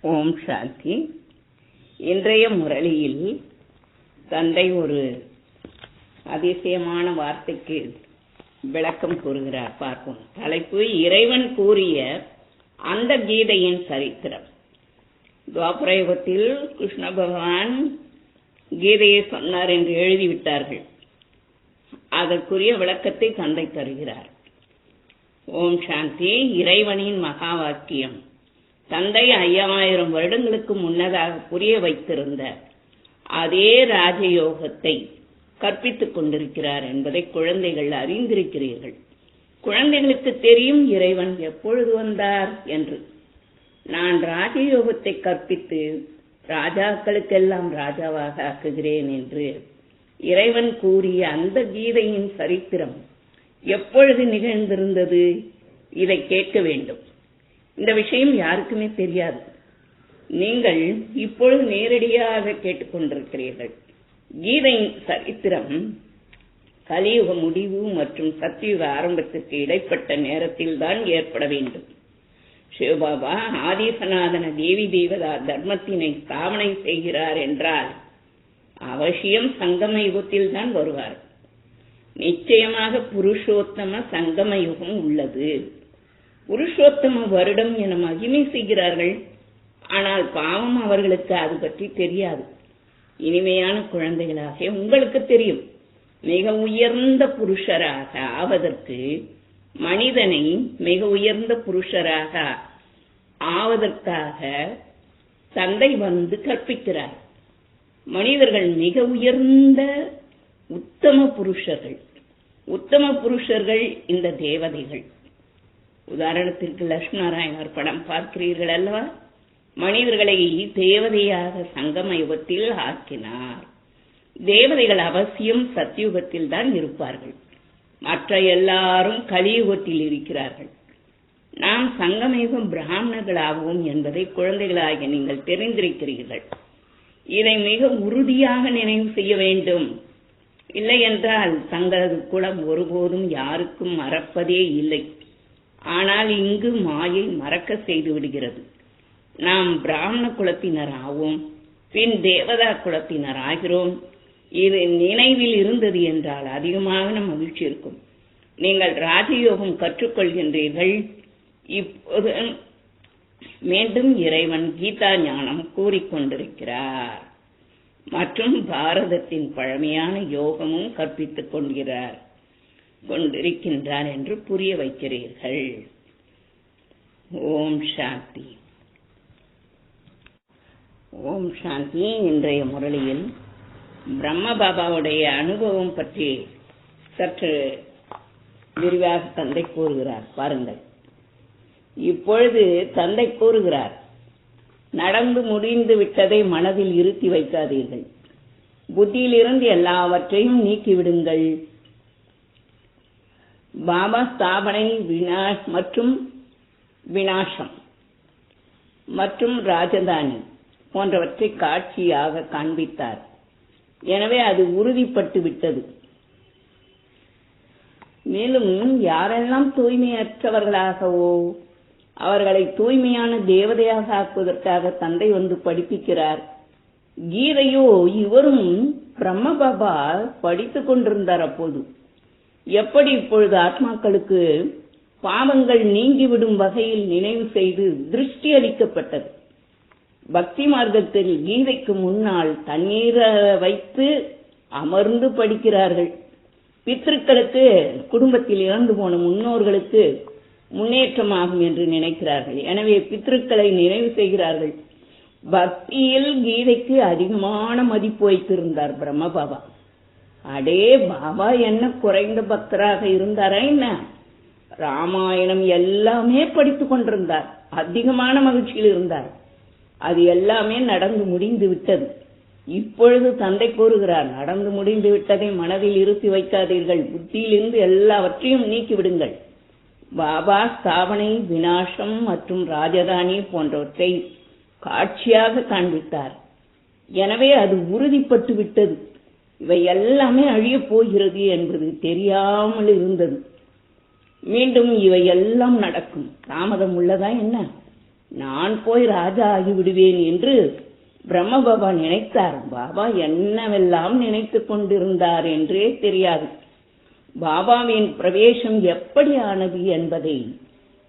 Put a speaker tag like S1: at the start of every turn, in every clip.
S1: ஓம் சாந்தி. இன்றைய முரளியில் தந்தை ஒரு அதிசயமான வார்த்தைக்கு விளக்கம் கூறுகிறார். பார்ப்போம். தலைப்பு இறைவன் கூறிய அந்த கீதையின் சரித்திரம். துவாபரயுகத்தில் கிருஷ்ண பகவான் கீதையை சொன்னார் என்று எழுதிவிட்டார்கள். அதற்குரிய விளக்கத்தை தந்தை தருகிறார். ஓம் சாந்தி இறைவனின் மகா வாக்கியம். தந்தை ஐயாயிரம் வருடங்களுக்கு முன்னதாக புரிய வைத்திருந்த அதே ராஜயோகத்தை கற்பித்துக் கொண்டிருக்கிறார் என்பதை குழந்தைகள் அறிந்திருக்கிறீர்கள். குழந்தைகளுக்கு தெரியும் இறைவன் எப்பொழுது வந்தார் என்று. நான் ராஜயோகத்தை கற்பித்து ராஜாக்களுக்கெல்லாம் ராஜாவாக ஆக்குகிறேன் என்று இறைவன் கூறிய அந்த கீதையின் சரித்திரம் எப்பொழுது நிகழ்ந்திருந்தது இதை கேட்க வேண்டும். இந்த விஷயம் யாருக்குமே தெரியாது. நீங்கள் இப்பொழுது நேரடியாக கேட்டுக்கொண்டிருக்கிறீர்கள். கீதையின் சரித்திரம் கலியுக முடிவு மற்றும் சத்தியுக ஆரம்பத்திற்கு இடைப்பட்ட நேரத்தில் தான் ஏற்பட வேண்டும். சிவபாபா ஆதிசநாதன தேவி தேவதா தர்மத்தினை ஸ்தாபனை செய்கிறார் என்றால் அவசியம் சங்கம யுகத்தில் தான் வருவார். நிச்சயமாக புருஷோத்தம சங்கம யுகம் உள்ளது. புருஷோத்தம வருடம் என மகிமை செய்கிறார்கள். ஆனால் பாவம் அவர்களுக்கு அது பற்றி தெரியாது. இனிமையான குழந்தைகளாக உங்களுக்கு தெரியும். மிக உயர்ந்த புருஷராக ஆவதற்கு மனிதனை மிக உயர்ந்த புருஷராக ஆவதற்காக தந்தை வந்து கற்பிக்கிறார். மனிதர்கள் மிக உயர்ந்த உத்தம புருஷர்கள். உத்தம புருஷர்கள் இந்த தேவதைகள். உதாரணத்திற்கு லட்சுமணராயனர் படம் பார்க்கிறீர்கள் அல்லவா? மனிதர்களை தேவதையாக சங்கம யுகத்தில் ஆக்கினார். தேவதைகள் அவசியம் சத்தியுகத்தில் தான் இருப்பார்கள். மற்ற எல்லாரும் கலியுகத்தில் இருக்கிறார்கள். நாம் சங்கமயுகம் பிராமணர்களாகவும் என்பதை குழந்தைகளாகிய நீங்கள் தெரிந்திருக்கிறீர்கள். இதை மிக உறுதியாக நினைவு செய்ய வேண்டும். இல்லை என்றால் தங்களது குலம் ஒருபோதும் யாருக்கும் மறப்பதே இல்லை. ஆனால் இங்கு மாயை மறக்க செய்து விடுகிறது. நாம் பிராமண குலத்தினர் ஆவோம் பின் தேவதா குலத்தினர் ஆகிறோம் இது நினைவில் இருந்தது என்றால் அதிகமாக மகிழ்ச்சி இருக்கும். நீங்கள் ராஜயோகம் கற்றுக்கொள்கின்றீர்கள். இப்போது மீண்டும் இறைவன் கீதா ஞானம் கூறிக்கொண்டிருக்கிறார் மற்றும் பாரதத்தின் பழமையான யோகமும் கற்பித்துக் கொள்கிறார். கொண்டிருக்கின்றார் என்று புரிய வைக்கிறீர்கள். ஓம் சாந்தி. ஓம் சாந்தி. இன்றைய முரளியில் பிரம்ம பாபாவுடைய அனுபவம் பற்றி சற்று விரிவாக தந்தை கூறுகிறார். பாருங்கள். இப்பொழுது தந்தை கூறுகிறார் நடந்து முடிந்து விட்டதை மனதில் இருத்தி வைக்காதீர்கள். புத்தியிலிருந்து எல்லாவற்றையும் நீக்கிவிடுங்கள். பாபா ஸ்தாபனை மற்றும் வினாசம் மற்றும் ராஜதானி போன்றவற்றை காட்சியாக காண்பித்தார். எனவே அது உறுதிப்பட்டு விட்டது. மேலும் யாரெல்லாம் தூய்மையற்றவர்களாகவோ அவர்களை தூய்மையான தேவதையாக ஆக்குவதற்காக தந்தை வந்து படிப்பிக்கிறார் கீதையோ இவரும் பிரம்ம பாபா படித்துக் கொண்டிருந்தார் அப்போது. எப்படி இப்பொழுது ஆத்மாக்களுக்கு பாவங்கள் நீங்கிவிடும் வகையில் நினைவு செய்து திருஷ்டி அளிக்கப்பட்டது? பக்தி மார்க்கத்தில் கீதைக்கு முன்னால் தண்ணீர வைத்து அமர்ந்து படிக்கிறார்கள். பித்திருக்களுக்கு குடும்பத்தில் இறந்து போன முன்னோர்களுக்கு முன்னேற்றமாகும் என்று நினைக்கிறார்கள். எனவே பித்திருக்களை நினைவு செய்கிறார்கள். பக்தியில் கீதைக்கு அதிகமான மதிப்பு வைத்திருந்தார் பிரம்மபாபா அடே பாபா என்ன குறைந்த பக்தராக இருந்தாரா என்ன? ராமாயணம் எல்லாமே படித்துக் கொண்டிருந்தார். அதிகமான மகிழ்ச்சியில் இருந்தார். அது எல்லாமே நடந்து முடிந்து விட்டது. இப்பொழுது தந்தை கூறுகிறார் நடந்து முடிந்து விட்டதை மனதில் இருத்தி வைக்காதீர்கள். புத்தியிலிருந்து எல்லாவற்றையும் நீக்கிவிடுங்கள் பாபா ஸ்தாபனை வினாசம் மற்றும் ராஜதானி போன்றவற்றை காட்சியாக காண்பித்தார். எனவே அது உறுதிப்பட்டு விட்டது. இவை எல்லாமே அழியப் போகிறது என்பது தெரியாமல் இருந்தது. மீண்டும் இவை எல்லாம் நடக்கும். தாமதம் உள்ளதா என்ன? நான் போய் ராஜா ஆகிவிடுவேன் என்று பிரம்ம பாபா நினைத்தார். பாபா என்னவெல்லாம் நினைத்து கொண்டிருந்தார் என்றே தெரியாது. பாபாவின் பிரவேசம் எப்படியானது என்பதை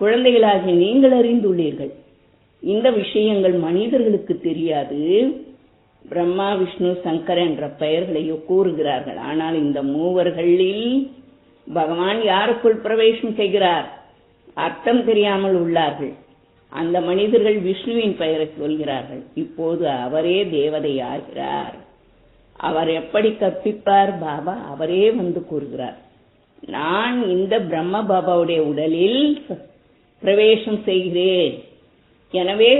S1: குழந்தைகளாகி நீங்கள் அறிந்துள்ளீர்கள். இந்த விஷயங்கள் மனிதர்களுக்கு தெரியாது. பிரம்மா விஷ்ணு சங்கர் என்ற பெயர்களையோ கூறுகிறார்கள். ஆனால் இந்த மூவர்களில் பகவான் யாருக்குள் பிரவேசம் செய்கிறார்? அர்த்தம் தெரியாமல் உள்ளார்கள். அந்த மனிதர்கள் விஷ்ணுவின் பெயரை சொல்கிறார்கள். இப்போது அவரே தேவதை ஆகிறார் அவர் எப்படி கற்பிப்பார்? பாபா அவரே வந்து கூறுகிறார். நான் இந்த பிரம்ம பாபாவுடைய உடலில் பிரவேசம் செய்கிறேன். எனவே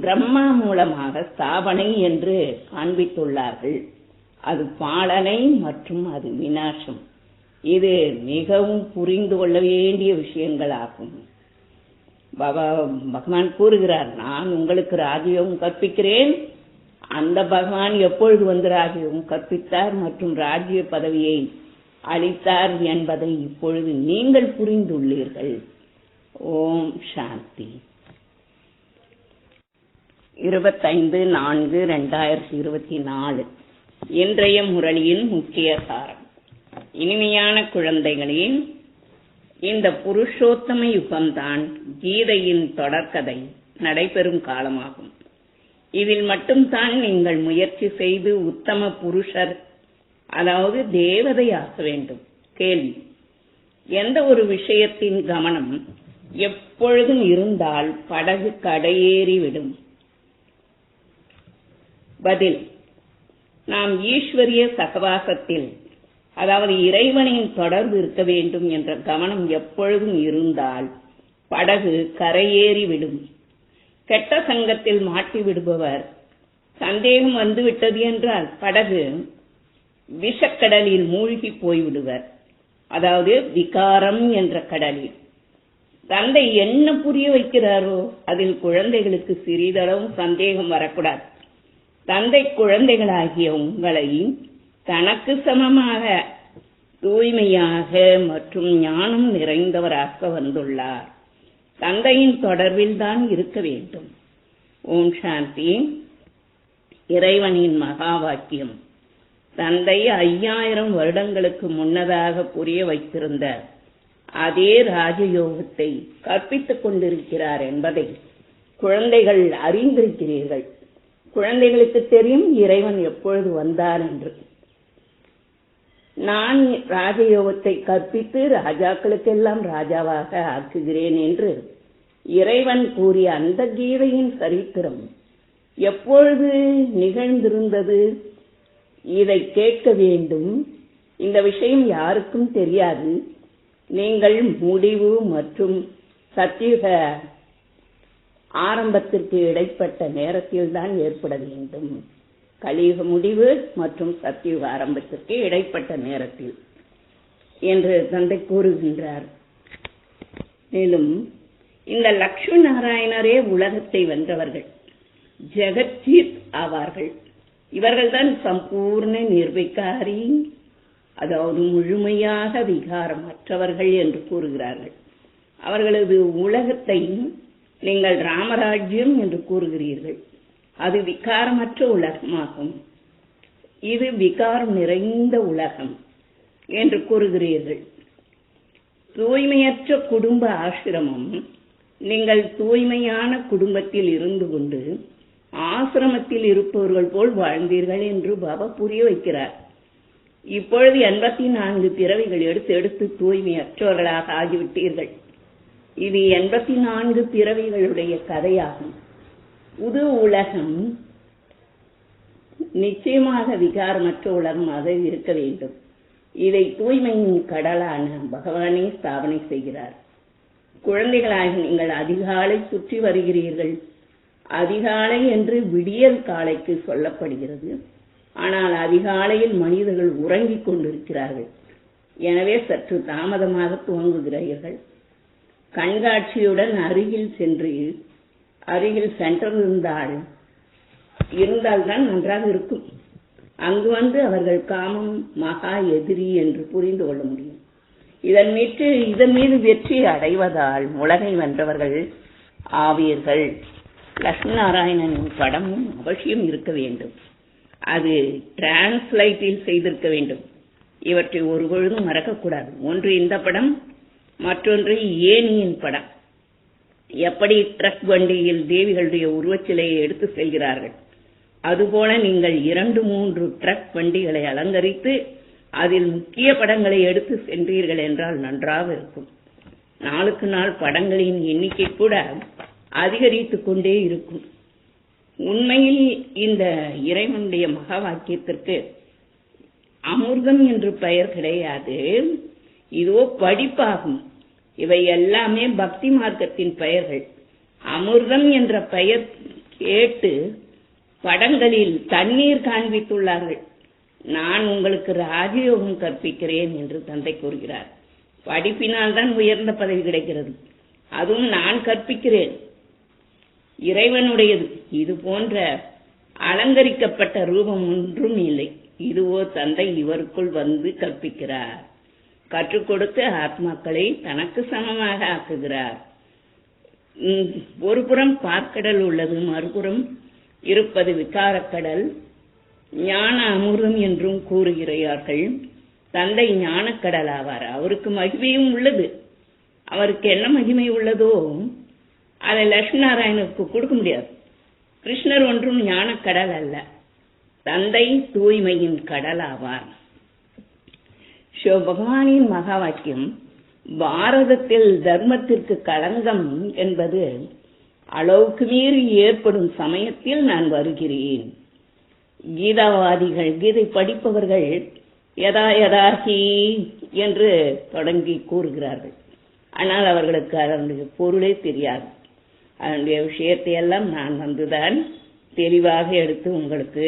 S1: பிரம்மா மூலமாக ஸ்தாபனை என்று காண்பித்துள்ளார்கள். அது பாலனை மற்றும் அது வினாசம் இது மிகவும் புரிந்து கொள்ள வேண்டிய விஷயங்களாகும். பகவான் கூறுகிறார் நான் உங்களுக்கு ராஜயோகம் கற்பிக்கிறேன். அந்த பகவான் எப்பொழுது வந்து ராஜயோகம் கற்பித்தார் மற்றும் ராஜ்ய பதவியை அளித்தார் என்பதை இப்பொழுது நீங்கள் புரிந்துள்ளீர்கள். ஓம் சாந்தி. இருபத்தைந்து நான்கு ரெண்டாயிரத்தி இருபத்தி நாலு. இன்றைய முரளியின் முக்கிய சாரம். இனிமையான குழந்தைகளின் இந்த புருஷோத்தம யுகம்தான் கீதையின் தொடர்கதை நடைபெறும் காலமாகும். இதில் மட்டும்தான் நீங்கள் முயற்சி செய்து உத்தம புருஷர் அதாவது தேவதையாக வேண்டும். கேள்வி. எந்த ஒரு விஷயத்தின் கவனம் எப்பொழுதும் இருந்தால் படகு கடையேறிவிடும் பதில். நாம் ஈஸ்வரிய சகவாசத்தில் அதாவது இறைவனின் தொடர்பு இருக்க வேண்டும் என்ற கவனம் எப்பொழுதும் இருந்தால் படகு கரையேறி விடும். கெட்ட சங்கத்தில் மாட்டி விடுபவர். சந்தேகம் வந்துவிட்டது என்றால் படகு விஷக்கடலில் மூழ்கி போய்விடுவர் அதாவது விகாரம் என்ற கடலில். தந்தை என்ன புரிய வைக்கிறாரோ அதில் குழந்தைகளுக்கு சிறிதளவும் சந்தேகம் வரக்கூடாது. தந்தை குழந்தைகளாகிய உங்களை தனக்கு சமமாக தூய்மையாக மற்றும் ஞானம் நிறைந்தவராக வந்துள்ளார். தந்தையின் தொடர்பில் தான் இருக்க வேண்டும். ஓம் சாந்தி. இறைவனின் மகா வாக்கியம். தந்தை ஐயாயிரம் வருடங்களுக்கு முன்னதாக புரிய வைத்திருந்த அதே ராஜயோகத்தை கற்பித்துக் கொண்டிருக்கிறார் என்பதை குழந்தைகள் அறிந்திருக்கிறீர்கள். குழந்தைகளுக்கு தெரியும் இறைவன் எப்பொழுது வந்தார் என்று. நான் ராஜயோகத்தை கற்பித்து ராஜாக்களுக்கெல்லாம் ராஜாவாக ஆக்குகிறேன் என்று இறைவன் கூறிய அந்த கீதையின் சரித்திரம் எப்பொழுது நிகழ்ந்திருந்தது? இதை கேட்க வேண்டும். இந்த விஷயம் யாருக்கும் தெரியாது. நீங்கள் முடிவு மற்றும் சத்தியுக ஆரம்பத்திற்கு இடைப்பட்ட நேரத்தில் தான் ஏற்பட வேண்டும். கலியுக முடிவு மற்றும் சத்தியுக ஆரம்பத்திற்கு இடைப்பட்ட நேரத்தில் என்று தந்தை கூறுகின்றார். மேலும் இந்த லக்ஷ்மி நாராயணரே உலகத்தை வென்றவர்கள் ஜெகஜீத் ஆவார்கள். இவர்கள்தான் சம்பூர்ண நிர்விகாரி அதாவது முழுமையாக விகாரமற்றவர்கள் என்று கூறுகிறார்கள். அவர்களது உலகத்தை நீங்கள் ராமராஜ்யம் என்று கூறுகிறீர்கள். அது விகாரமற்ற உலகமாகும். இது விகாரம் நிறைந்த உலகம் என்று கூறுகிறீர்கள். தூய்மையற்ற குடும்ப ஆசிரமம் நீங்கள் தூய்மையான குடும்பத்தில் இருந்து கொண்டு ஆசிரமத்தில் இருப்பவர்கள் போல் வாழ்ந்தீர்கள் என்று பாபா புரிய வைக்கிறார். இப்பொழுது எண்பத்தி நான்கு பிறவிகள் எடுத்து எடுத்து தூய்மையற்றவர்களாக ஆகிவிட்டீர்கள். இது எண்பத்தி நான்கு பிறவிகளுடைய கதையாகும். புது உலகம் நிச்சயமாக விகாரமற்ற உலகமாக இருக்க வேண்டும். இதை தூய்மையின் கடலான பகவானே ஸ்தாபனை செய்கிறார். குழந்தைகளாக நீங்கள் அதிகாலை சுற்றி வருகிறீர்கள். அதிகாலை என்று விடியல் காலைக்கு சொல்லப்படுகிறது. ஆனால் அதிகாலையில் மனிதர்கள் உறங்கிக் கொண்டிருக்கிறார்கள். எனவே சற்று தாமதமாக துவங்குகிறீர்கள் கண்காட்சியுடன் அருகில் சென்று அருகில் சென்டர் இருந்தால் இருந்தால்தான் நன்றாக இருக்கும். அங்கு வந்து அவர்கள் காமம் மகா எதிரி என்று புரிந்து கொள்ள முடியும். இதன் மீது இதன் மீது வெற்றி அடைவதால் உலகை வென்றவர்கள் ஆவீர்கள். லட்சுமி நாராயணனின் படமும் அவசியம் இருக்க வேண்டும். அது டிரான்ஸ்லைட்டில் செய்திருக்க வேண்டும். இவற்றை ஒருபொழுதும் மறக்கக்கூடாது. ஒன்று இந்த படம் மற்றொன்று ஏனியின் படம். எப்படி ட்ரக் வண்டியில் தேவிகளுடைய உருவச்சிலையை எடுத்து செல்கிறார்கள். அதுபோல நீங்கள் இரண்டு மூன்று ட்ரக் வண்டிகளை அலங்கரித்து அதில் முக்கிய படங்களை எடுத்து சென்றீர்கள் என்றால் நன்றாக இருக்கும். நாளுக்கு நாள் படங்களின் எண்ணிக்கை கூட அதிகரித்து கொண்டே இருக்கும். உண்மையில் இந்த இறைவனுடைய மகா வாக்கியத்திற்கு அமிர்தம் என்று பெயர் கிடையாது. இதோ படிப்பாகும். இவை எல்லாமே பக்தி மார்க்கத்தின் பெயர்கள். அமிர்தம் என்ற பெயர் கேட்டு படங்களில் தண்ணீர் காண்பித்துள்ளார்கள். நான் உங்களுக்கு ராஜயோகம் கற்பிக்கிறேன் என்று தந்தை கூறுகிறார். படிப்பினால் தான் உயர்ந்த பதவி கிடைக்கிறது. அதுவும் நான் கற்பிக்கிறேன். இறைவனுடையது. இது போன்ற அலங்கரிக்கப்பட்ட ரூபம் ஒன்றும் இல்லை. இதுவோ தந்தை இவருக்குள் வந்து கற்பிக்கிறார். கற்றுக் கொடுத்து ஆத்மாக்களை தனக்கு சமமாக ஆக்குகிறார். ஒரு புறம் பார்க்கடல் உள்ளது மறுபுறம் இருப்பது விகாரக்கடல். ஞான அமுதம் என்றும் கூறுகிறார்கள். தந்தை ஞானக்கடல் ஆவார். அவருக்கு மகிமையும் உள்ளது. அவருக்கு என்ன மகிமை உள்ளதோ? அதை லட்சுமி நாராயணனுக்கு கொடுக்க முடியாது. கிருஷ்ணர் ஒன்றும் ஞானக்கடல் அல்ல. தந்தை தூய்மையின் கடல் ஆவார். சிவ பகவானின் மகா வாக்கியம் பாரதத்தில் தர்மத்திற்கு களங்கம் என்பது அளவுக்கு மீறி ஏற்படும் சமயத்தில் நான் வருகிறேன். கீதாவாதிகள் கீதை படிப்பவர்கள் எதா எதாகி என்று தொடங்கி கூறுகிறார்கள். ஆனால் அவர்களுக்கு அதனுடைய பொருளே தெரியாது. அதனுடைய விஷயத்தை எல்லாம் நான் வந்துதான் தெளிவாக எடுத்து உங்களுக்கு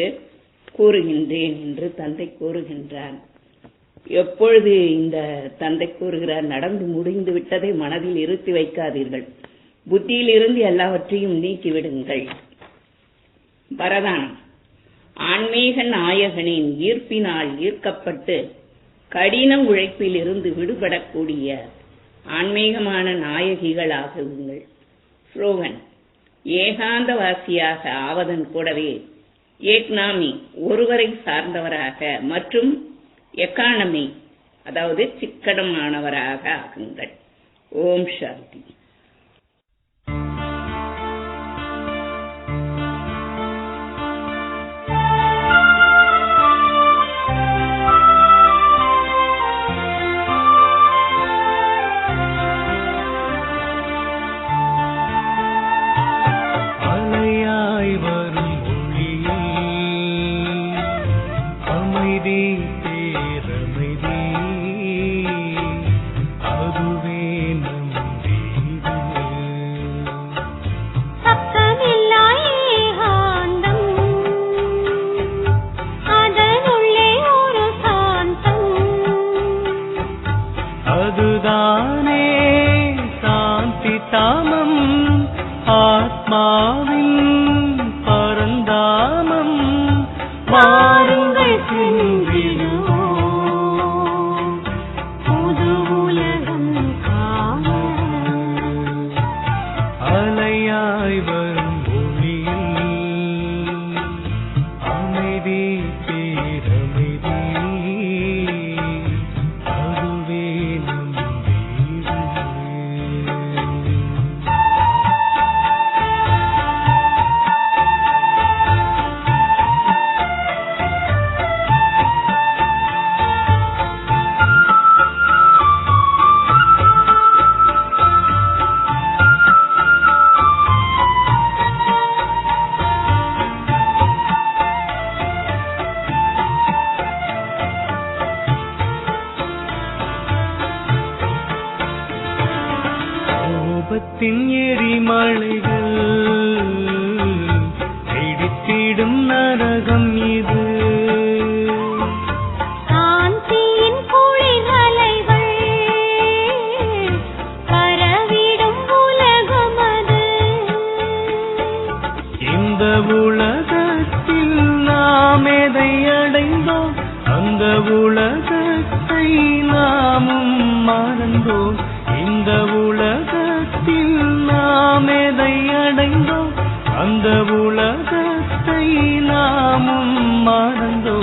S1: கூறுகின்றேன் என்று தந்தை கூறுகின்றான் எப்பொழுது இந்த தந்தை கூறுகிறார் நடந்து முடிந்து விட்டதை மனதில் இருத்தி வைக்காதீர்கள். புத்தியில் இருந்து எல்லாவற்றையும் நீக்கிவிடுங்கள் வரதானம் ஆன்மீக நாயகனின் ஈர்ப்பினால் ஈர்க்கப்பட்டு கடின உழைப்பில் இருந்து விடுபடக்கூடிய ஆன்மீகமான நாயகிகளாகுங்கள். ஸ்லோகன் ஏகாந்தவாசியாக ஆவதன் கூடவே ஏக்னாமி ஒருவரை சார்ந்தவராக மற்றும் எக்கானமி? அதாவது சிக்கனமானவராக ஆகுங்கள். ஓம் சாந்தி.
S2: கோபத்தின் எரிமலைகள் பிடித்திடும் நரகம் இது. இந்த உலகத்தை நாமும் மறந்தோ